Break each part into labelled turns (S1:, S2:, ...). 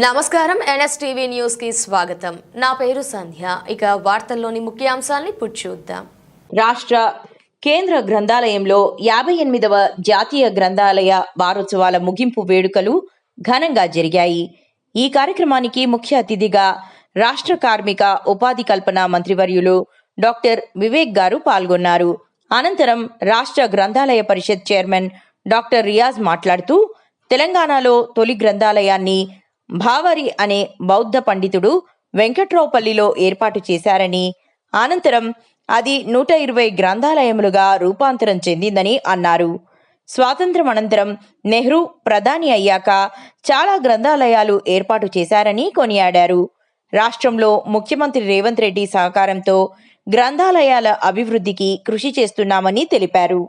S1: నమస్కారం ఎన్ఎస్టీవీ న్యూస్కి స్వాగతం. నా పేరు సంధ్య. ఇక వార్తల్లోని ముఖ్యాంశాలని చూద్దాం.
S2: రాష్ట్ర కేంద్ర గ్రంథాలయంలో యాభై ఎనిమిదవ జాతీయ గ్రంథాలయ వారోత్సవాల ముగింపు వేడుకలు ఘనంగా జరిగాయి. ఈ కార్యక్రమానికి ముఖ్య అతిథిగా రాష్ట్ర కార్మిక ఉపాధి కల్పన మంత్రివర్యులు డాక్టర్ వివేక్ గారు పాల్గొన్నారు. అనంతరం రాష్ట్ర గ్రంథాలయ పరిషత్ చైర్మన్ డాక్టర్ రియాజ్ మాట్లాడుతూ తెలంగాణలో తొలి గ్రంథాలయాన్ని భావరి అనే బౌద్ధ పండితుడు వెంకట్రావుపల్లిలో ఏర్పాటు చేశారని అనంతరం అది నూట ఇరవై గ్రంథాలయములుగా రూపాంతరం చెందిందని అన్నారు. స్వాతంత్రం అనంతరం నెహ్రూ ప్రధాని అయ్యాక చాలా గ్రంథాలయాలు ఏర్పాటు చేశారని కొనియాడారు. రాష్ట్రంలో ముఖ్యమంత్రి రేవంత్ రెడ్డి సహకారంతో గ్రంథాలయాల అభివృద్ధికి కృషి చేస్తున్నామని తెలిపారు.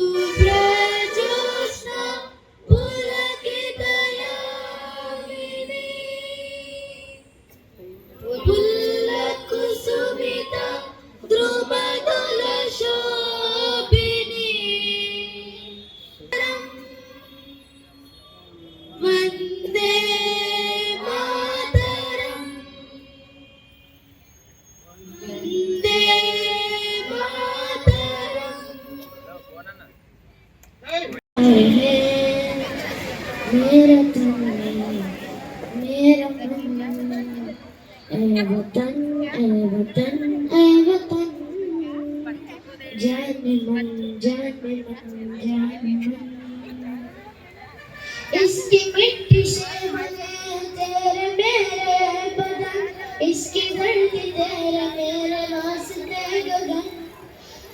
S3: मेरा तुम मेरा ए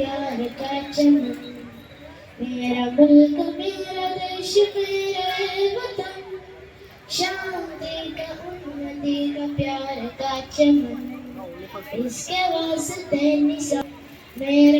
S3: प्यार का चमन मेरा मुल्क मेरा देश मेरा वतन शांति का उन्नति का प्यार का चमन इसके वास्ते निशा मेरा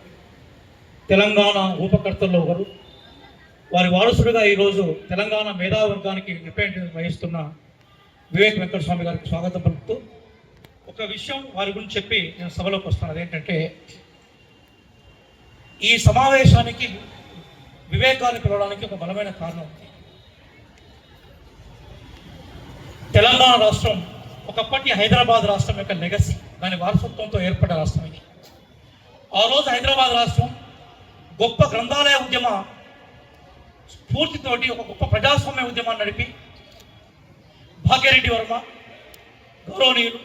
S4: తెలంగాణ రూపకర్తల్లో ఒకరు. వారి వారసుడిగా ఈరోజు తెలంగాణ మేధావర్గానికి రిప్రజెంటేటివ్ వహిస్తున్న వివేక్ వెంకటస్వామి గారికి స్వాగతం పలుకుతూ ఒక విషయం వారి గురించి చెప్పి నేను సభలోకి వస్తాను. అదేంటంటే ఈ సమావేశానికి వివేకాన్ని పిలవడానికి ఒక బలమైన కారణం ఉంది. తెలంగాణ రాష్ట్రం ఒకప్పటి హైదరాబాద్ రాష్ట్రం యొక్క లెగసీ దాని వారసత్వంతో ఏర్పడ్డ రాష్ట్రం ఇది. ఆ రోజు హైదరాబాద్ రాష్ట్రం గొప్ప గ్రంథాలయ ఉద్యమ స్ఫూర్తితోటి ఒక గొప్ప ప్రజాస్వామ్య ఉద్యమాన్ని నడిపి భాగ్యరెడ్డి వర్మ గౌరవనీయులు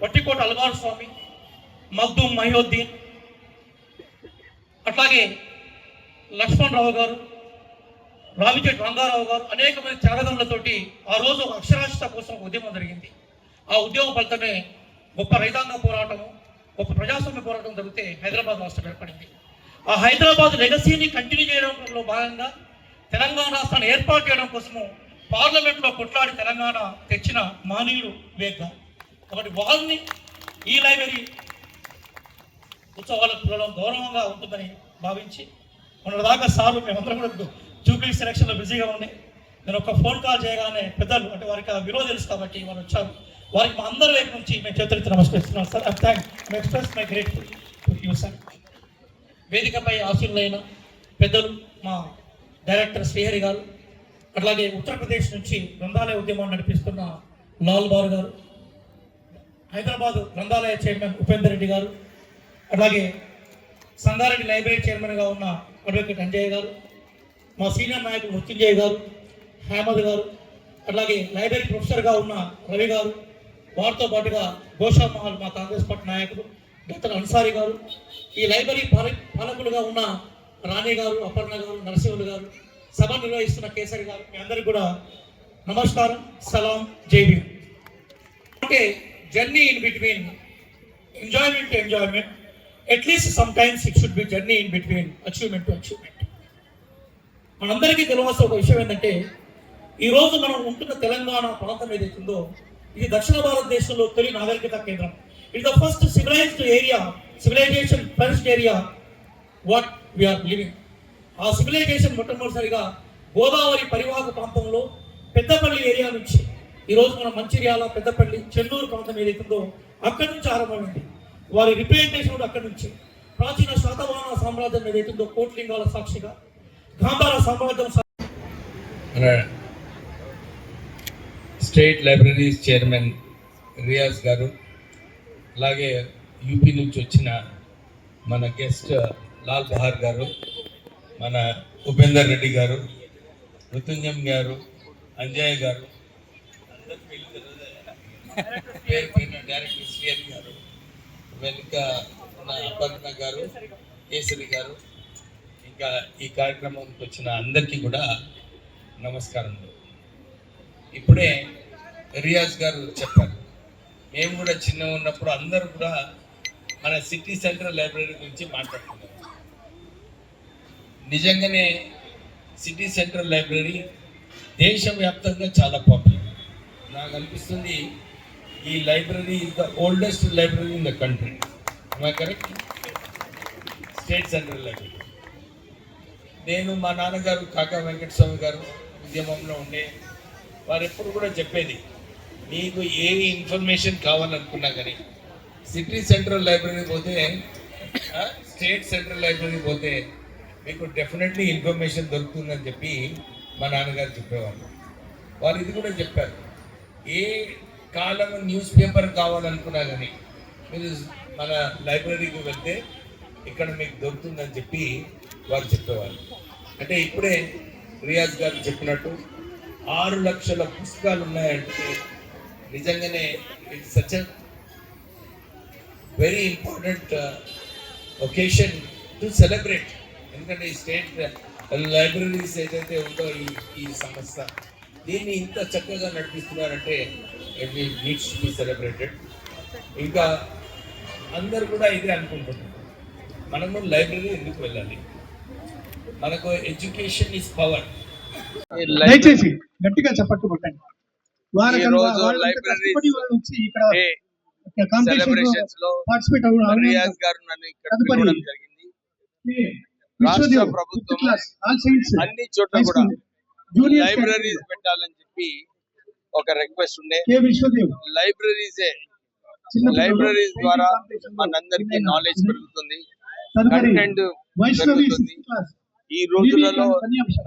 S4: వట్టికోట అల్వారు స్వామి మగ్దూమ్ మహియోద్దీన్ అట్లాగే లక్ష్మణరావు గారు రావిచెట్టి రంగారావు గారు అనేక మంది త్యాగదములతోటి ఆ రోజు ఒక అక్షరాస్యత కోసం ఒక ఉద్యమం జరిగింది. ఆ ఉద్యమం ఫలితమే గొప్ప రైతాంగ పోరాటము గొప్ప ప్రజాస్వామ్య పోరాటం జరిగితే హైదరాబాద్ రాష్ట్రం ఏర్పడింది. ఆ హైదరాబాద్ లెగసీని కంటిన్యూ చేయడంలో భాగంగా తెలంగాణ రాష్ట్రాన్ని ఏర్పాటు చేయడం కోసము పార్లమెంట్లో కొట్లాడి తెలంగాణ తెచ్చిన మానవుడు వేగ కాబట్టి వాళ్ళని ఈ లైబ్రరీ ఉత్సవాలకు పిలవడం గౌరవంగా ఉంటుందని భావించి మన దాకా సార్లు మేమందరం కూడా జూబ్లీ సెలక్షన్లో బిజీగా ఉన్నాయి నేను ఒక ఫోన్ కాల్ చేయగానే పెద్దలు అంటే వారికి ఆ విలువ తెలుసు కాబట్టి వారు వచ్చారు. వారికి మా అందరి వైపు నుంచి మేము చేతులెత్తి నమస్కరిస్తున్నాం. Sir I thank my express my grateful to you sir వేదికపై ఆశీనులైన పెద్దలు మా డైరెక్టర్ శ్రీహరి గారు అట్లాగే ఉత్తరప్రదేశ్ నుంచి గ్రంథాలయ ఉద్యమం నడిపిస్తున్న లాల్ బారు గారు హైదరాబాద్ గ్రంథాలయ చైర్మన్ ఉపేందర్ రెడ్డి గారు అలాగే సంగారెడ్డి లైబ్రరీ చైర్మన్గా ఉన్న అడ్వకేట్ అంజయ్య గారు మా సీనియర్ నాయకులు మృత్యుంజయ్ గారు హేమద్ గారు అట్లాగే లైబ్రరీ ప్రొఫెసర్గా ఉన్న రవి గారు వారితో పాటుగా గోషా మహల్ మా కాంగ్రెస్ పార్టీ నాయకులు డాక్టర్ అన్సారి గారు ఈ లైబ్రరీ పాల- పాలకులుగా ఉన్న రాణి గారు అపర్ణ గారు నరసింహులు గారు సభ నిర్వహిస్తున్న కేసరి గారు మీ అందరికీ కూడా నమస్కారం సలాం జై భీమ్. అంటే journey in between. Enjoyment to enjoyment. At least some times it should be journey in between achievement to achievement. మనందరికీ తెలియాల్సిన ఒక విషయం ఏంటంటే ఈరోజు మనం ఉంటున్న తెలంగాణ ప్రాంతం ఏదైతుందో ఇది దక్షిణ భారతదేశంలో తొలి నాగరికత కేంద్రం. ఇది the first civilized area civilization first area what we are living ఆ సివిలైజేషన్ మొట్టమొదటిసారిగా గోదావరి పరివాహక ప్రాంతంలో పెద్దపల్లి ఏరియా నుంచి ఈరోజు మన మంచిర్యాల పెద్దపల్లి చెన్నూరు ప్రాంతం ఏదైతుందో అక్కడి నుంచి ఆరంభమైంది. వారి రిప్రజెంటేషన్ కూడా అక్కడి నుంచి. ప్రాచీన శాతవాహన సామ్రాజ్యం ఏదైతుందో కోట్లింగాల సాక్షిగా గాంధార సామ్రాజ్యం
S5: స్టేట్ లైబ్రరీస్ చైర్మన్ రియాజ్ గారు అలాగే యూపీ నుంచి వచ్చిన మన గెస్ట్ లాల్ బహార్ గారు మన ఉపేందర్ రెడ్డి గారు మృత్యుంజయం గారు అంజయ్ గారు డైరెక్టర్ గారు వెనుక ఉన్న అపర్ణ గారు కేసరి గారు ఇంకా ఈ కార్యక్రమంకి వచ్చిన అందరికీ కూడా నమస్కారం ఇప్పుడే రియాజ్ గారు చెప్పారు. మేము కూడా చిన్న ఉన్నప్పుడు అందరూ కూడా మన సిటీ సెంటర్ లైబ్రరీ గురించి మాట్లాడుకున్నాం. నిజంగానే సిటీ సెంట్రల్ లైబ్రరీ దేశవ్యాప్తంగా చాలా పాపులర్ నాకు అనిపిస్తుంది ఈ library is the oldest library in the country correct state central library నేను మా నాన్నగారు కాకా వెంకటస్వామి గారు ఉద్యమంలో ఉండే వారు ఎప్పుడు కూడా చెప్పేది మీకు ఏ ఇన్ఫర్మేషన్ కావాలనుకున్నా కానీ సిటీ సెంట్రల్ లైబ్రరీ పోతే స్టేట్ సెంట్రల్ లైబ్రరీ పోతే మీకు డెఫినెట్లీ ఇన్ఫర్మేషన్ దొరుకుతుందని చెప్పి మా నాన్నగారు చెప్పేవాళ్ళు. వారు ఇది కూడా చెప్పారు. ఏ కాలం న్యూస్ పేపర్ కావాలనుకున్నా కానీ మీరు మన లైబ్రరీకి వెళ్తే ఇక్కడ మీకు దొరుకుతుందని చెప్పి వారు చెప్పేవాళ్ళు. అంటే ఇప్పుడే రియాజ్ గారు చెప్పినట్టు ఆరు లక్షల పుస్తకాలు ఉన్నాయంటే నిజంగానే it such very important occasion to celebrate ఎందుకంటే ఈ స్టేట్ లైబ్రరీస్ uh, ఏదైతే ఉందో ఈ ఈ సంస్థ దీన్ని ఇంత చక్కగా నడిపిస్తున్నారంటే it needs to be celebrated ఇంకా అందరు కూడా ఇదే అనుకుంటున్నారు. మనము లైబ్రరీ ఎందుకు వెళ్ళాలి? మనకు ఎడ్యుకేషన్ ఇస్ పవర్
S6: దయచేసి గట్టిగా చప్పట్లు కొట్టండి. పార్టిసిపేట్
S7: రియాజ్ గారు నన్ను ఇక్కడ జరిగింది. రాష్ట్ర ప్రభుత్వం అన్ని చోట్ల కూడా లైబ్రరీస్ పెట్టాలని చెప్పి ఒక రిక్వెస్ట్ ఉండే. లైబ్రరీసే. లైబ్రరీస్ ద్వారా మనందరికీ నాలెడ్జ్ పెరుగుతుంది. కంటెంట్ పెరుగుతుంది. ఈ రోజులలో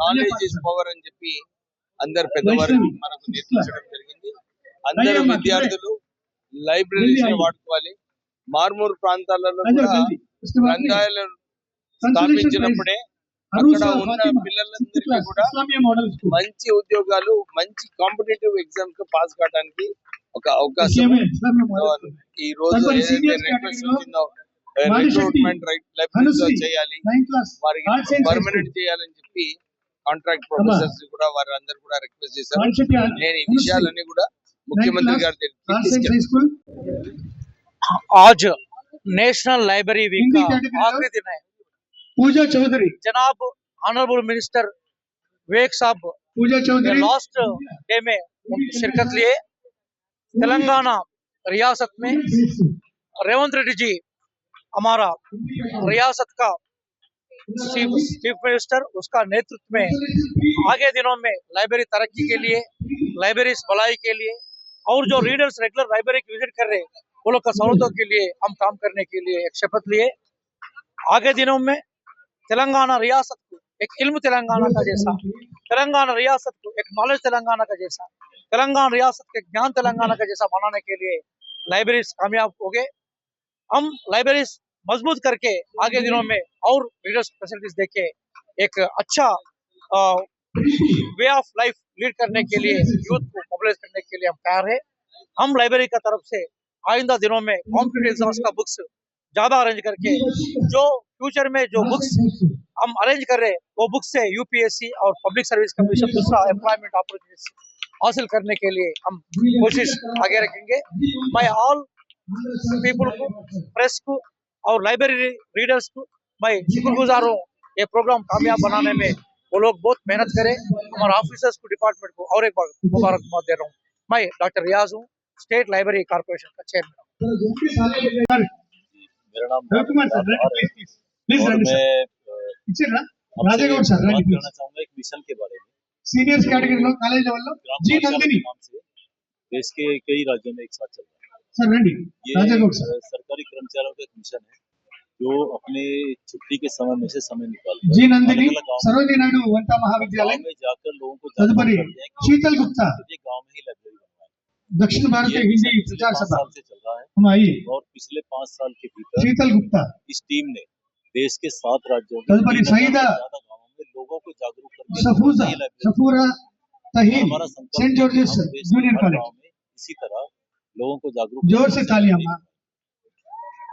S7: నాలెడ్జ్. ఇస్ పవర్ అని చెప్పి అందరు పెద్దవారు మనకు. నేర్పించడం జరిగింది. అందరు విద్యార్థులు లైబ్రరీస్ వాడుకోవాలి. మార్మూర్ ప్రాంతాలలో కూడా
S6: గాంధీ, Mr. Wakli,
S7: గ్రంథాలయాలు
S6: Consolation
S7: స్థాపించినప్పుడే అక్కడ ఉన్న పిల్లలందరికీ కూడా మంచి ఉద్యోగాలు మంచి కాంపిటేటివ్ ఎగ్జామ్కు పాస్ కావడానికి ఒక అవకాశం. ఈ రోజు రిక్రూట్మెంట్ లైబ్రరీస్లో
S6: అనుశ్రీ,
S7: చేయాలి. వారికి పర్మనెంట్ చేయాలని చెప్పి కాంట్రాక్ట్ ప్రొఫెసర్స్ కూడా వారు అందరు కూడా రిక్వెస్ట్ చేశారు
S6: మాదిశెట్టి
S7: నేను ఈ విషయాలన్నీ కూడా ముఖ్యమంత్రి గారి దగ్గరికి
S6: ఆర్ట్స్ అండ్
S7: తీసుకెళ్తాను.
S6: హై స్కూల్
S4: आज नेशनल लाइब्रेरी वीक
S6: हिंदी
S4: का
S6: कैटेगरी
S4: आखिरी दिन है
S6: పూజా చౌదరి
S4: जनाब ऑनरेबल मिनिस्टर विवेक साहब
S6: పూజా
S4: ने
S6: చౌదరి
S4: लास्ट डे में शिरकत लिए तेलंगाना रियासत में रेवंत रेड्डी जी हमारा रियासत का चीफ मिनिस्टर उसका नेतृत्व में आगे दिनों में लाइब्रेरी तरक्की के लिए लाइब्रेरी भलाई के लिए और जो रीडर्स रेगुलर लाइब्रेरी की विज़िट कर रहे हैं, वो लोग का सहूलतों के लिए, हम काम करने के लिए एक शपथ लिए। आगे दिनों में तेलंगाना रियासत को, एक इल्म तेलंगाना का जैसा, तेलंगाना रियासत को, एक नॉलेज तेलंगाना का जैसा, तेलंगाना रियासत के ज्ञान तेलंगाना का जैसा बनाने के लिए लाइब्रेरीज कामयाब हो गए। हम लाइब्रेरीज मज़बूत करके आगे दिनों में और रीडर्स फैसिलिटीज़ देके एक अच्छा वे ऑफ़ लाइफ लीड करने के लिए यूथ को मोबिलाइज करने के लिए हम तैयार है। हम लाइब्रेरी का तरफ़ से आइंदा दिनों में कॉम्पिटेटिव एग्ज़ाम्स का बुक्स ज़्यादा अरेंज करके, जो फ्यूचर में जो बुक्स हम अरेंज कर रहे हैं, वो बुक्स से यूपीएससी और पब्लिक सर्विस कमीशन दूसरा एम्प्लॉयमेंट अपॉर्चुनिटीज़ हासिल करने के लिए हम कोशिश आगे रखेंगे। मैं ऑल पीपल को प्रेस को और लाइब्रेरी रीडर्स को मैं शुक्र गुजार हूँ। ये प्रोग्राम कामयाब बनाने में वो लोग बहुत मेहनत करे। हमारे ऑफिसर्स को डिपार्टमेंट को और एक बार मुबारकबाद दे रहा हूँ। मैं डॉक्टर रियाज हूँ स्टेट लाइब्रेरी कारपोरेशन का चेयरमैन
S8: मेरा नाम चाहूँगा सीनियर
S6: कैटेगरी
S8: कॉलेज लेवल जी देश के कई राज्यों में एक साथ चल रहा है। अच्छा सरकारी कर्मचारियों का कमीशन है जो अपने छुट्टी के समय में से समय निकाल जी
S6: नंदिनी सरोजी नायडू
S8: वंता
S6: महाविद्यालय।
S8: में जाकर लोगों को
S6: तदपरी शीतल गुप्ता।
S8: गाँव में ही लग लाइब्रेरी
S6: दक्षिण भारत
S8: के
S6: हिंदी प्रचार सभा।
S8: से चल रहा है।
S6: हम आइए।
S8: और पिछले पाँच साल के भीतर
S6: शीतल गुप्ता।
S8: इस टीम ने देश के सात राज्यों
S6: तदपरी सईदा।
S8: लोगों को जागरूक करने
S6: सफूजा
S8: Safura
S6: Tahin
S8: saint
S6: George's
S8: junior college. इसी तरह लोगों को जागरूक
S7: ज़ोर से तालियाँ